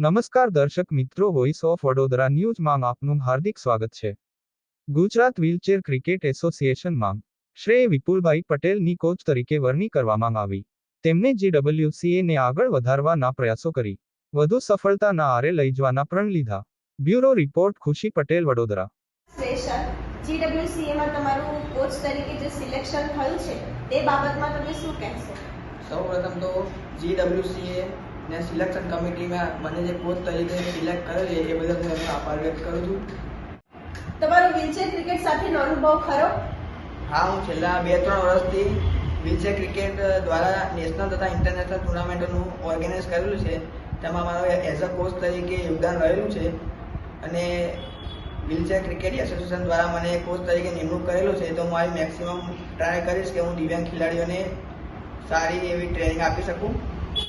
નમસ્કાર દર્શક મિત્રો વોઇસ ઓફ વડોદરા ન્યૂઝમાં આપનું હાર્દિક સ્વાગત છે. ગુજરાત વ્હીલચેર ક્રિકેટ એસોસિએશનમાં શ્રેય વિપુલભાઈ પટેલની કોચ તરીકે વરણી કરવામાં આવી. તેમને ને આગળ વધારવાના પ્રયાસો કરી. વધુ સફળતાના આરે લઈ જવાના પ્રણ લીધા. બ્યુરો રિપોર્ટ ખુશી પટેલ વડોદરા. ફ્રેશર જીડબ્લ્યુસીએમાં તમારું કોચ તરીકે જે સિલેક્શન થયું છે તે બાબતમાં તમે શું કહેશો? સૌ તો જીડબ્લ્યુસીએ ને સિલેક્શન કમિટીમાં મને જે કોચ તરીકે સિલેક્ટ કરેલ છે એ બદલ હું એમનો આભાર વ્યક્ત કરું છું. તમારો વ્હીલચેર ક્રિકેટ સાથેનો અનુભવ ખરો? હા હું છેલ્લા બે ત્રણ વર્ષથી વ્હીલચેર ક્રિકેટ દ્વારા નેશનલ તથા ઇન્ટરનેશનલ ટુર્નામેન્ટોનું ઓર્ગેનાઇઝ કરેલું છે. તેમાં મારો એઝ અ કોચ તરીકે યોગદાન રહેલું છે અને વ્હીલચેર ક્રિકેટ એસોસિએશન દ્વારા મને કોચ તરીકે નિમણૂક કરેલું છે. તો હું મારી મેક્સિમમ ટ્રાય કરીશ કે હું દિવ્યાંગ ખેલાડીઓને સારી એવી ટ્રેનિંગ આપી શકું.